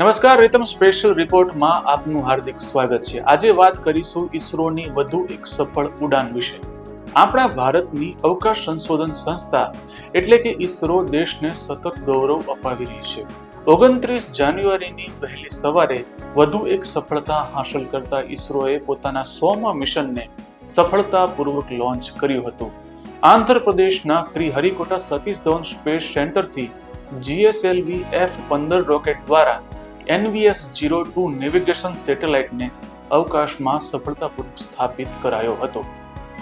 નમસ્કાર, રીતમ સ્પેશિયલ રિપોર્ટમાં આપનું હાર્દિક સ્વાગત છે. આજે વાત કરીશું ઈસરોની વધુ એક સફળ ઉડાન વિશે. આપણા ભારતની અવકાશ સંશોધન સંસ્થા એટલે કે ઈસરો દેશને સતત ગૌરવ અપાવી રહી છે. ઓગણત્રીસ જાન્યુઆરીની વહેલી સવારે વધુ એક સફળતા હાંસલ કરતા ઈસરોએ પોતાના સોમા મિશનને સફળતાપૂર્વક લોન્ચ કર્યું હતું. આંધ્રપ્રદેશના શ્રી હરિકોટા સતીશ ધવન સ્પેસ સેન્ટરથી જીએસએલવી એફ પંદર રોકેટ દ્વારા એનવીએસ જીરો ટુ નેવિગેશન સેટેલાઇટને અવકાશમાં સફળતાપૂર્વક સ્થાપિત કરાયો હતો.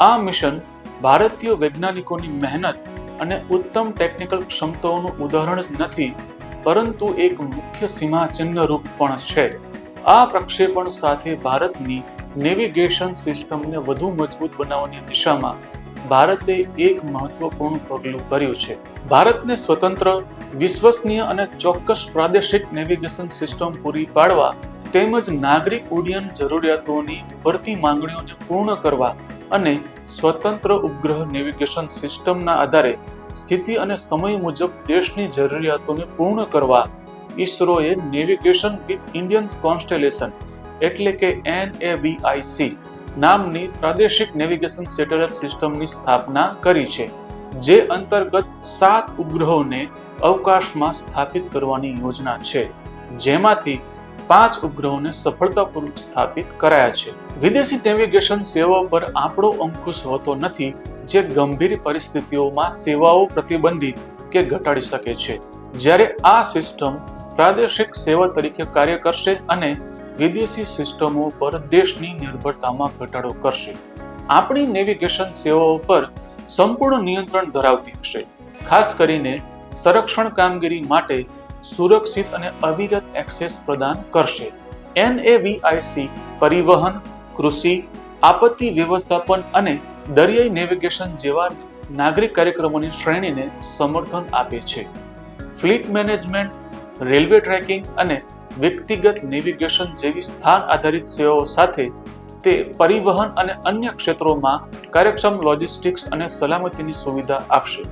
આ મિશન ભારતીય વૈજ્ઞાનિકોની મહેનત અને ઉત્તમ ટેકનિકલ ક્ષમતાઓનું ઉદાહરણ જ નથી, પરંતુ એક મુખ્ય સીમાચિહ્ન રૂપ પણ છે. આ પ્રક્ષેપણ સાથે ભારતની નેવિગેશન સિસ્ટમને વધુ મજબૂત બનાવવાની દિશામાં ભારતે એક મહત્વપૂર્ણ પગલું ભર્યું છે. ભારતને સ્વતંત્ર વિશ્વસનીય અને ચોક્કસ પ્રાદેશિક નેવિગેશન સિસ્ટમ પૂરી પાડવા તેમજ નાગરિક ઉડ્ડયન જરૂરિયાતોની ભરતી માંગણીઓને પૂર્ણ કરવા અને સ્વતંત્ર ઉપગ્રહ નેવિગેશન સિસ્ટમના આધારે સ્થિતિ અને સમય મુજબ દેશની જરૂરિયાતોને પૂર્ણ કરવા ઈસરોએ નેવિગેશન વિથ ઇન્ડિયન કોન્સ્ટેલેશન એટલે કે એનએબીઆઈસી નામની પ્રાદેશિક નેવિગેશન સેટેલાઇટ સિસ્ટમની સ્થાપના કરી છે, જે અંતર્ગત સાત ઉપગ્રહોને અવકાશમાં સ્થાપિત કરવાની યોજના છે, જેમાંથી પાંચ ઉપગ્રહોને સફળતાપૂર્વક સ્થાપિત કરાયા છે. વિદેશી નેવિગેશન સેવા પર આપણો અંકુશ હોતો નથી, જે ગંભીર પરિસ્થિતિઓમાં સેવાઓ પ્રતિબંધિત કે ઘટાડી શકે છે. જ્યારે આ સિસ્ટમ પ્રાદેશિક સેવા તરીકે કાર્ય કરશે અને વિદેશી સિસ્ટમો પર દેશની નિર્ભરતામાં ઘટાડો કરશે. આપણી નેવિગેશન સેવાઓ પર સંપૂર્ણ નિયંત્રણ ધરાવતી હશે, ખાસ કરીને સંરક્ષણ કામગીરી માટે સુરક્ષિત અને અવિરત એક્સેસ પ્રદાન કરશે. એનએવીઆઈસી પરિવહન, કૃષિ, આપત્તિ વ્યવસ્થાપન અને દરિયાઈ નેવિગેશન જેવા નાગરિક કાર્યક્રમોની શ્રેણીને સમર્થન આપે છે. ફ્લીટ મેનેજમેન્ટ, રેલવે ટ્રેકિંગ અને વ્યક્તિગત નેવિગેશન જેવી સ્થાન આધારિત સેવાઓ સાથે તે પરિવહન અને અન્ય ક્ષેત્રોમાં કાર્યક્ષમ લોજિસ્ટિક્સ અને સલામતીની સુવિધા આપશે.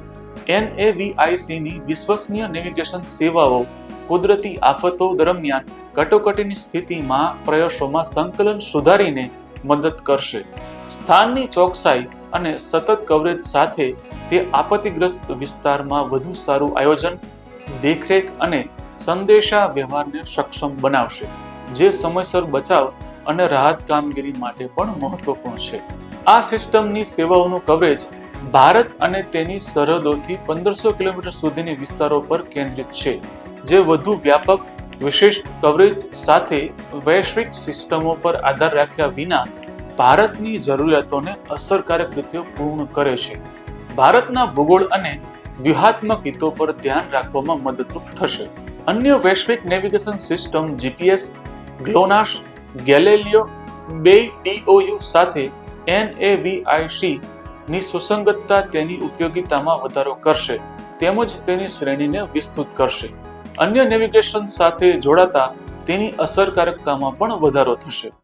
એનએવીઆઈસીની વિશ્વસનીય નેવિગેશન સેવાઓ કુદરતી આફતો દરમિયાન કટોકટીની સ્થિતિમાં પ્રયાસોમાં સંકલન સુધારીને મદદ કરશે. સ્થાનની ચોકસાઈ અને સતત કવરેજ સાથે તે આપત્તિગ્રસ્ત વિસ્તારમાં વધુ સારું આયોજન, દેખરેખ અને સંદેશા વ્યવહારને સક્ષમ બનાવશે, જે સમયસર બચાવ અને રાહત કામગીરી માટે પણ મહત્વપૂર્ણ છે. આ સિસ્ટમની સેવાઓનું કવરેજ ભારત અને તેની સરહદોથી પંદરસો કિલોમીટર સુધીની વિસ્તારો પર કેન્દ્રિત છે, જે વધુ વ્યાપક, વિશિષ્ટ કવરેજ સાથે વૈશ્વિક સિસ્ટમો પર આધાર રાખ્યા વિના ભારતની જરૂરિયાતોને અસરકારક રીતે પૂર્ણ કરે છે. ભારતના ભૂગોળ અને વ્યૂહાત્મક હિતો પર ધ્યાન રાખવામાં મદદરૂપ થશે. અન્ય વૈશ્વિક navigation system GPS GLONASS Galileo BeiDou સાથે એનએવીઆઈસી ની સુસંગતતા તેની ઉપયોગિતામાં વધારો કરશે, તેમજ તેની શ્રેણીને વિસ્તૃત કરશે. અન્ય નેવિગેશન સાથે જોડાતા તેની અસરકારકતામાં પણ વધારો થશે.